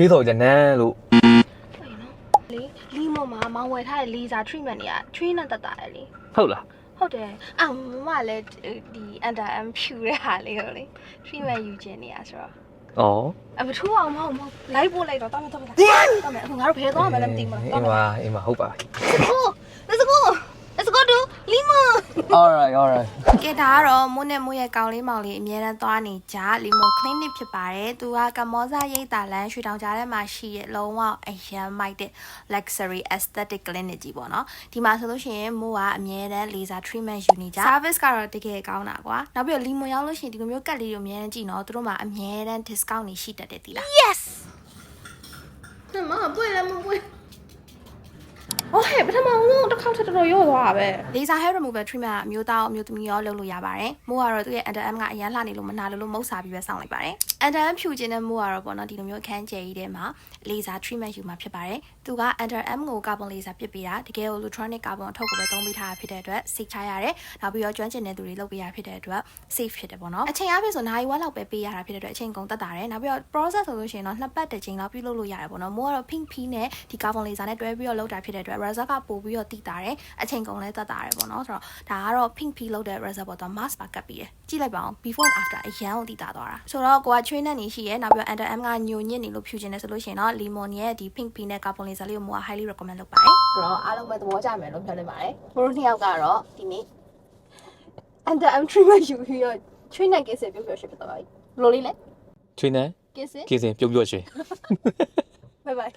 ချွေးတော်ကြနန်းလို့လေလီမုံမှာမောင်ဝယ်ထားတဲ့ laser treatment တွေကချွေးနဲ့တက်တာလေဟုတ်လားဟုတ်တယ်အာမမလည်းဒီ under m ဖြူတဲ့ဟာလေးကိုလေ treatment ယူခြင်းနေရဆိုတော့ဩအမထူးအောင်မဟုတ်မဟုတ်လိုက်ပို့လိုက်တော့တမ်းတမ်းတမ်းတမ်းအခုငါတို့ဖယ်သွားမယ်လည်းမသိဘူးအင်းပါအင်းပါဟုတ်ပါပြီ alright alright ကဲဒါကတော့မိုးနဲ့မိုးရဲ့ကောင်းလေးမောင်လေးအများတန်းသွားနေကြလီမို clinic ဖြစ်ပါတယ်သူကကမောဇရိတ်တာလန်ရွှေတောင်ကြားထဲမှာရှိရဲ့လုံးဝအရန်မိုက်တဲ့ luxury aesthetic clinic ကြီးပေါ့နော်ဒီမှာဆိုလို့ရှိရင်မိုးကအများတန်း laser treatment ယူနေကြ service ကတော့တကယ်ကောင်းတာကွာနောက်ပြီးတော့လီမိုရောက်လို့ရှိရင်ဒီလိုမျိုးကတ်လေးကိုအများတန်းကြည့်နော်သူတို့မှာအများတန်း discount တွေရှိတတ်တယ်ဒီလား yes 那妈不会了，不会。哦ဟဲ့ ပထမဆုံးတစ်ခေါက်ထက်တော်တော်ရော့သွားတာပဲ laser hair removal treatment ကအမျိုးသားအမျိုးသမီးရောလုပ်လို့ရပါတယ်မိုးကတော့သူ့ရဲ့ under arm ကအရန်လှနေလို့မနာလို့လို့မုတ်စာပြီးပဲစောင့်လိုက်ပါတယ် under arm ဖြူခြင်းတဲ့မိုးကတော့ပေါ့နော်ဒီလိုမျိုးအခန်းကျယ်ကြီးထဲမှာ laser treatment ယူမှာဖြစ်ပါတယ်သူက under arm ကို carbon laser ပစ်ပေးတာတကယ်ကို electronic carbon အထုပ်ကိုပဲသုံးပေးထားတာဖြစ်တဲ့အတွက်စိတ်ချရတယ်နောက်ပြီးတော့ကျွမ်းကျင်တဲ့သူတွေလုပ်ပေးရဖြစ်တဲ့အတွက် safe ဖြစ်တယ်ပေါ့နော်အချိန်အပြည့်ဆိုနိုင်ဝက်လောက်ပဲပေးရတာဖြစ်တဲ့အတွက်အချိန်ကုန်သက်တာတယ်နောက်ပြီးတော့ process ဆိုလို့ရှိရင်တော့နှစ်ပတ်တစ်ချိန်လောက်ပြုလုပ်လို့ရတယ်ပေါ့နော်မိုးကတော့ pink pea နဲ့ဒီ carbon laser နဲ့တွဲပြီးတော့လုပ်တာဖြစ်တဲ့အတွက် result ကပို့ပြီးတော့တည်တာတယ်အချိန်ကုန်လည်းသက်တာတယ်ပေါ့နော်ဆိုတော့ဒါကတော့ pink pea လုပ်တဲ့ result ပေါ့တော့ mask ပါကပ်ပြီးတယ်ကြည့်လိုက်ပါအောင် before and after အရန်ကိုတည်တာသွားတာဆိုတော့ကိုက train နဲ့နေရှိရဲနောက်ပြီးတော့ under m ကညိုညစ်နေလို့ဖြူခြင်းနဲ့ဆိုလို့ရှိရင်တော့ lemon ရဲ့ဒီ pink pea နဲ့ carbon laser လေးကိုမိုးက highly recommend လုပ်ပါတယ်ဆိုတော့အားလုံးပဲသဘောကျမယ်လို့ပြောနေပါတယ်မိုးတို့နှစ်ယောက်ကတော့ဒီနေ့ under m treatment ယူပြီးတော့ train နဲ့ case ပြုတ်ပြောရှိဖြစ်သွားပါပြီဘယ်လိုလေးလဲချွေးနန်း case ကေစင်ပြုံးပြော့ချွေ bye bye